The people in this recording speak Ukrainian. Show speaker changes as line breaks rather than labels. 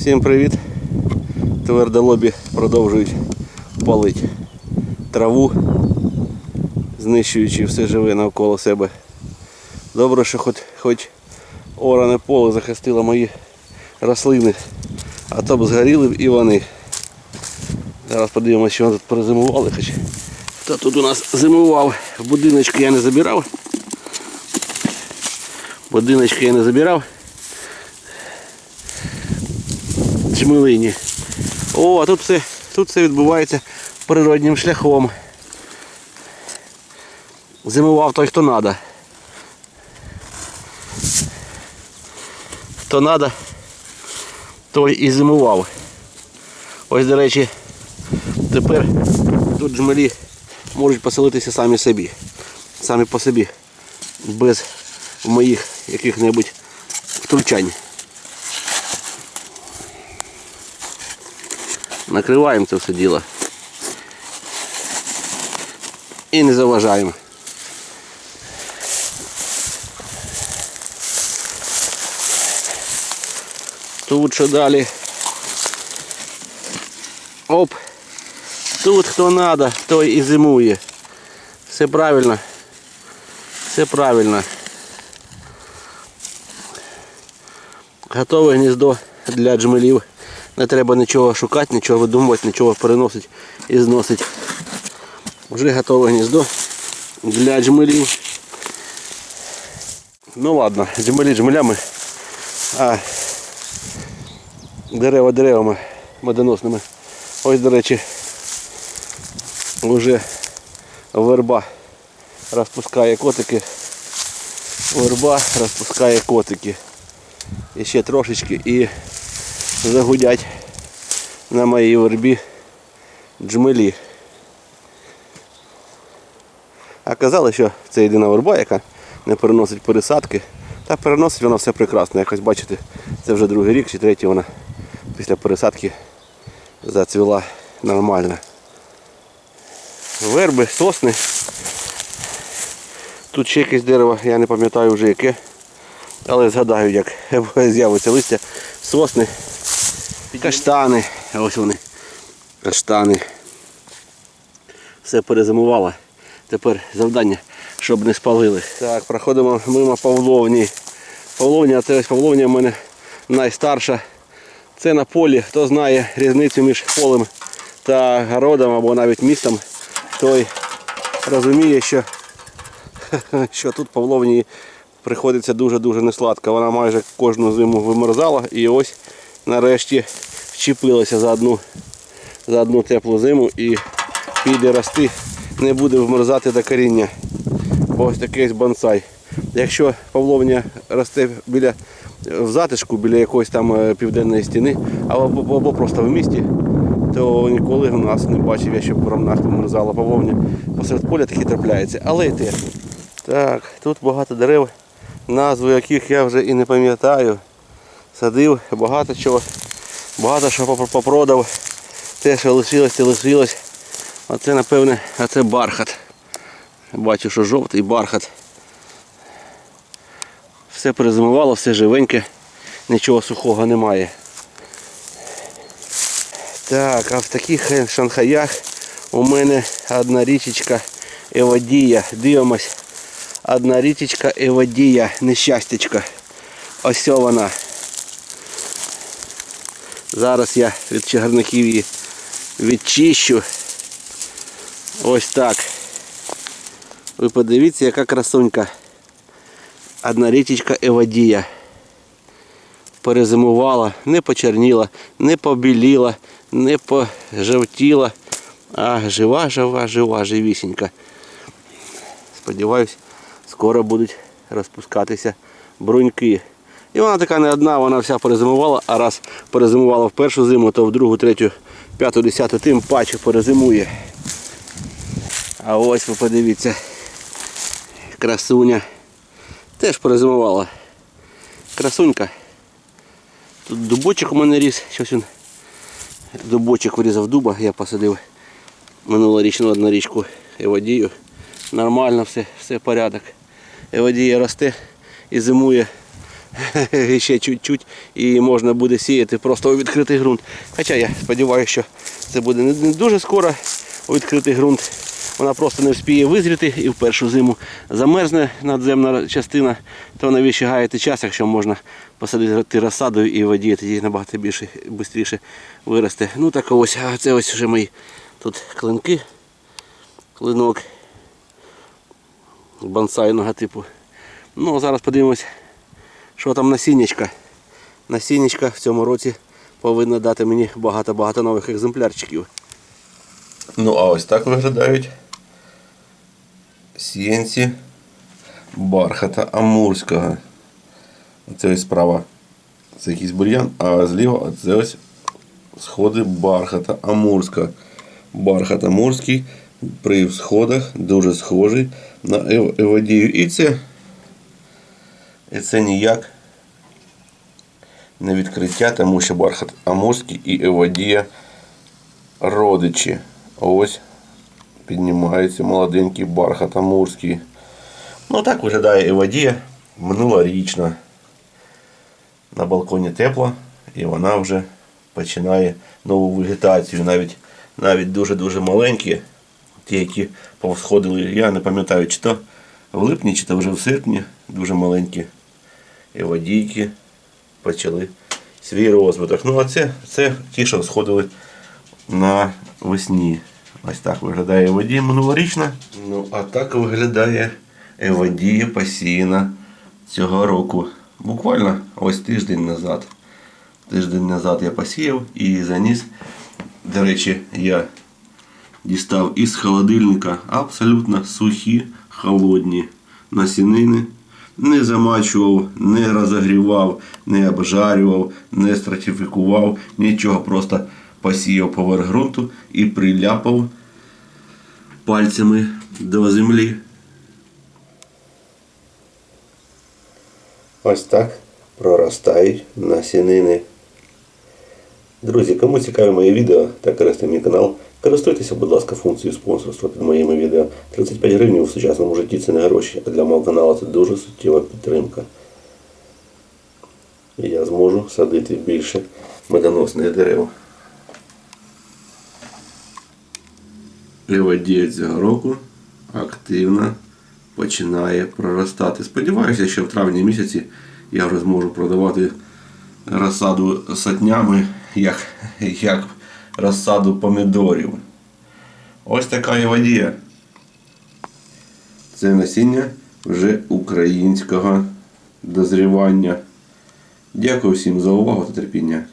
Всім привіт! Твердолобі продовжують палити траву, знищуючи все живе навколо себе. Добре, що хоч, хоч оране поле захистило мої рослини, а то б згоріли і вони. Зараз подивимося, що вони тут перезимували. Хоч. Хто тут у нас зимував? В будиночку я не забирав. Будиночки я не забирав. Джмелині. О, а тут все, тут все відбувається природнім шляхом. Зимував той, хто надо. Хто надо, той і зимував. Ось, до речі, тепер тут джмелі можуть поселитися самі собі. Самі по собі. Без моїх яких-небудь втручань. Накриваємо це все діло. І не заважаємо. Тут що далі. Оп. Тут хто надо, той і зимує. Все правильно. Все правильно. Готове гніздо для джмелів. Не треба нічого шукати, нічого видумувати, нічого переносити і зносити. Вже готове гніздо для джмелів. Ну ладно, джмелі джмелями, а дерева деревами медоносними. Ось, до речі, вже верба розпускає котики. Верба розпускає котики. І ще трошечки і загудять на моїй вербі джмелі. А казали, що це єдина верба, яка не переносить пересадки. Та переносить вона все прекрасно. Якось бачите, це вже другий рік чи третій вона після пересадки зацвіла нормально. Верби, сосни. Тут ще якесь дерево, я не пам'ятаю вже яке. Але згадаю, як з'явиться листя, сосни, каштани. Ось вони. Каштани. Все перезимувало. Тепер завдання, щоб не спалили. Так, проходимо мимо Павловні. Павловня, це ось Павловня в мене найстарша. Це на полі. Хто знає різницю між полем та городом або навіть містом, той розуміє, що, що тут Павловні приходиться дуже-дуже несладко. Вона майже кожну зиму вимерзала і ось нарешті вчепилася за одну, за одну теплу зиму і піде рости, не буде вмерзати до коріння. Ось такий бонсай. Якщо Павловня росте біля в затишку, біля якоїсь там е, південної стіни, або, або просто в місті, то ніколи в нас не бачив я, щоб в нас померзала Павловня. Посеред поля такі трапляється. Але й те. Так, тут багато дерев, назви яких я вже і не пам'ятаю. Садив багато чого, багато що попродав. Те, що лишилось, те лишилось. Оце, напевне, а це бархат. Бачу, що жовтий бархат. Все перезимувало, все живеньке, нічого сухого немає. Так, а в таких е, шанхаях у мене одна річечка Еводія. Дивимось. Одна річечка Еводія, нещастячка. Ось вона. Зараз я від чагарників її відчищу. Ось так. Ви подивіться, яка красунька. Одна річечка Еводія. Перезимувала, не почерніла, не побіліла, не пожовтіла, а жива, жива, жива, живісінька. Сподіваюсь, скоро будуть розпускатися бруньки. І вона така не одна, вона вся перезимувала, а раз перезимувала в першу зиму, то в другу, третю, п'яту, десяту, тим паче перезимує. А ось ви подивіться, красуня. Теж перезимувала. Красунька. Тут дубочок у мене ріс, щось він. Дубочок вирізав дуба, я посадив минулорічну однорічку Еводію. Нормально все, все порядок. Еводія росте і зимує ще чуть-чуть і можна буде сіяти просто у відкритий ґрунт. Хоча я сподіваюся, що це буде не дуже скоро у відкритий ґрунт. Вона просто не вспіє визріти і в першу зиму замерзне надземна частина, то навіщо гаяти час, якщо можна посадити розсаду і воді, тоді набагато більше швидше виросте. Ну так ось, а це ось вже мої тут клинки, клинок бонсайного типу. Ну, зараз подивимось, що там насіннячка. Насіннячка в цьому році повинна дати мені багато-багато нових екземплярчиків.
Ну, а ось так виглядають сіянці бархата амурського. Це ось справа це якийсь бур'ян, а зліва це ось сходи бархата амурського. Бархат амурський при всходах дуже схожий на ев- еводію. І це, і це ніяк не відкриття, тому що бархат амурський і еводія родичі. Ось піднімається молоденький бархат амурський. Ну так виглядає Евадія минулорічна. На балконі тепло і вона вже починає нову вегетацію. Навіть навіть дуже-дуже маленькі, ті, які повсходили, я не пам'ятаю, чи то в липні, чи то вже в серпні, дуже маленькі евадійки почали свій розвиток. Ну а це, це ті, що сходили на весні. Ось так виглядає Еводія минулорічна. Ну, а так виглядає Еводія посіяна цього року. Буквально ось тиждень назад. Тиждень назад я посіяв і заніс. До речі, я дістав із холодильника абсолютно сухі, холодні насінини. Не замачував, не розогрівав, не обжарював, не стратифікував, нічого, просто посіяв поверх ґрунту і приляпав пальцями до землі.
Ось так проростають насінини. Друзі, кому цікаві мої відео та користує мій канал, користуйтеся, будь ласка, функцією спонсорства під моїми відео. 35 гривень у сучасному житті це не гроші, а для мого каналу це дуже суттєва підтримка. І я зможу садити більше медоносних дерев. Ліводія цього року активно починає проростати. Сподіваюся, що в травні місяці я вже зможу продавати розсаду сотнями, як, як розсаду помідорів. Ось така і водія. Це насіння вже українського дозрівання. Дякую всім за увагу та терпіння.